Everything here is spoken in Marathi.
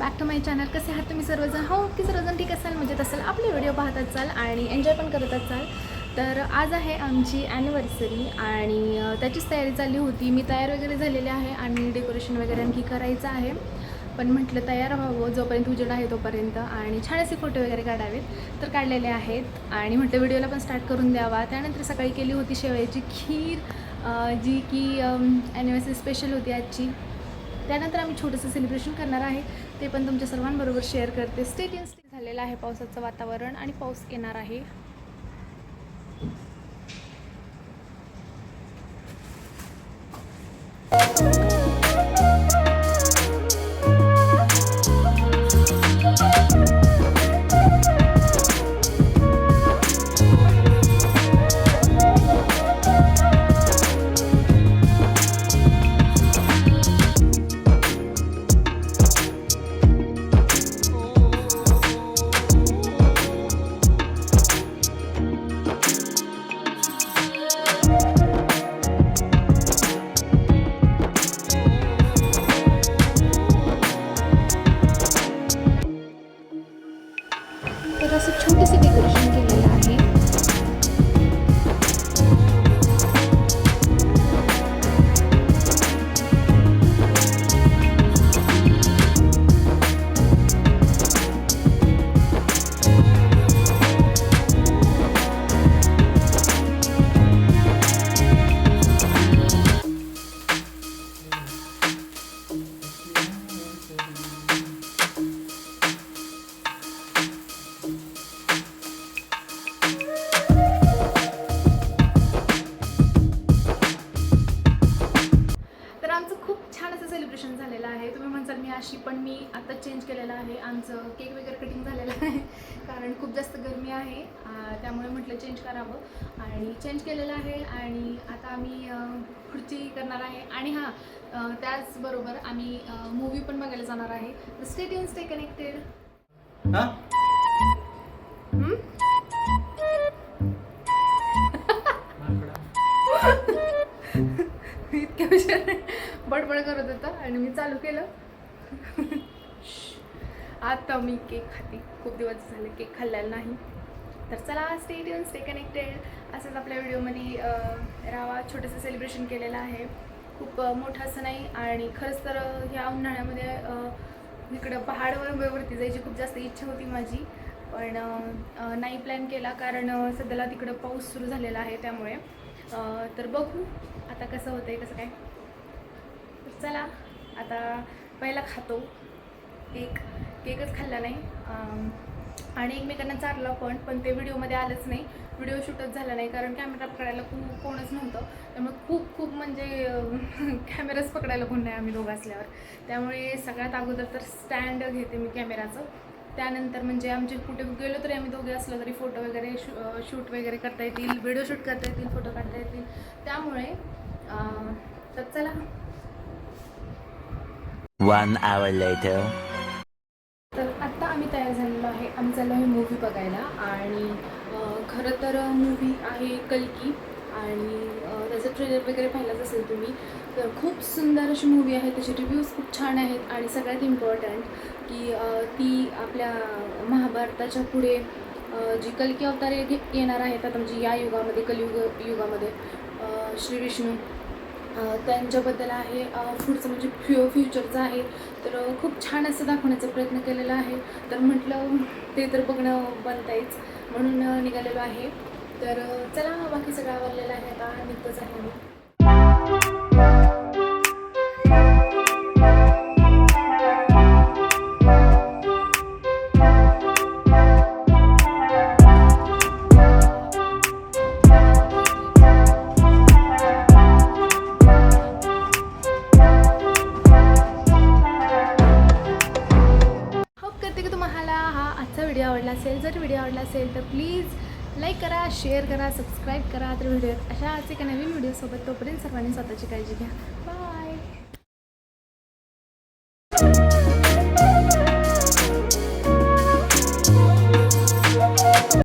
टू माय चॅनल कसे आहात तुम्ही सर्वजण? हो की सर्वजण ठीक असाल? म्हणजे असाल? आपले व्हिडिओ पाहत असाल आणि एन्जॉय पण करत असाल. तर आज आहे आमची ॲनिव्हर्सरी आणि त्याचीच तयारी चालली होती. मी तयार वगैरे झालेली आहे आणि डेकोरेशन वगैरे आणखी करायचं आहे. पण म्हटलं तयार व्हावं जोपर्यंत उजेड आहे तोपर्यंत आणि छान असे फोटो वगैरे काढावेत. तर काढलेले आहेत. आणि म्हटलं व्हिडिओला पण स्टार्ट करून द्यावा. त्यानंतर सकाळी केली होती शेवयाची खीर जी की ॲनिव्हर्सरी स्पेशल होती आजची. त्यानंतर आम्ही छोटंसं सेलिब्रेशन करणार आहे. ते पण तुमच्या सर्वांबरोबर शेअर करते. स्टेट इन स्टेट झालेलं आहे पावसाचं वातावरण आणि पाऊस येणार आहे. मी अशी पण मी आता चेंज केलेलं आहे. आमचं केक वगैरे कटिंग झालेलं आहे. कारण खूप जास्त गरमी आहे. त्यामुळे म्हटलं चेंज करावं. आणि चेंज केलेलं आहे आणि आता आम्ही पुढची करणार आहे. आणि हां त्याचबरोबर आम्ही मूवी पण बघायला जाणार आहे. स्टेट इन स्टे कनेक्टेड हा? इतक्या विषय बडबड करत होता आणि मी चालू केलं. आता मी केक खाते. खूप दिवस झाले केक खाल्लेला नाही. तर चला स्टे ट्यून स्टे कनेक्टेड असंच आपल्या व्हिडिओमध्ये रावा छोटंसं सेलिब्रेशन केलेलं आहे. खूप मोठं असं नाही आणि खरंच तर ह्या उन्हाळ्यामध्ये इकडं पहाडवरती वरती जायची खूप जास्त इच्छा होती माझी. पण नाही प्लॅन केला कारण सध्याला तिकडं पाऊस सुरू झालेला आहे त्यामुळे. तर बघू आता कसं होतं आहे कसं काय. चला आता पहिला खातो. केक केकच खाल्ला नाही. आणि एकमेकांना चारला पण पण ते व्हिडिओमध्ये आलंच नाही. व्हिडिओ शूटच झाला नाही कारण कॅमेरा पकडायला खूप कोणच नव्हतं. त्यामुळे खूप खूप म्हणजे कॅमेराच पकडायला कोण नाही आम्ही दोघं असल्यावर. त्यामुळे सगळ्यात अगोदर तर स्टँड घेते मी कॅमेराचं त्यानंतर म्हणजे आमचे कुठे गेलो तरी आम्ही दोघे असलो तरी फोटो वगैरे शू शूट वगैरे करता येतील व्हिडिओ शूट करता येतील फोटो काढता येतील. त्यामुळे तर चला. One hour later. तर आत्ता आम्ही तयार झालेलो आहे आम्ही चाललो आहे मूवी बघायला. आणि खरं तर मूवी आहे कलकी. आणि त्याचं ट्रेलर वगैरे पाहिलाच असेल तुम्ही. तर खूप सुंदर अशी मूवी आहे. त्याचे रिव्ह्यूज खूप छान आहेत. आणि सगळ्यात इम्पॉर्टंट की ती आपल्या महाभारताच्या पुढे जी कलकी अवतारे येणार आहेत आता म्हणजे या युगामध्ये कलियुग युगामध्ये श्री विष्णू. त्यांच्याबद्दल आहे. पुढचं म्हणजे फ्यु फ्युचरचं आहे. तर खूप छान असं दाखवण्याचा प्रयत्न केलेला आहे. तर म्हटलं ते तर बघणं बनतायच. म्हणून निघालेलो आहे. तर चला बाकी सगळं आवडलेलं आहे. आता निघतच आहे आम्ही. व्हिडिओ आवडला असेल जर व्हिडिओ आवडला असेल तर प्लीज लाईक करा शेअर करा सबस्क्राईब करा. तर व्हिडिओ अशा असे एका नवीन व्हिडिओसोबत तोपर्यंत सर्वांनी स्वतःची काळजी घ्या. बाय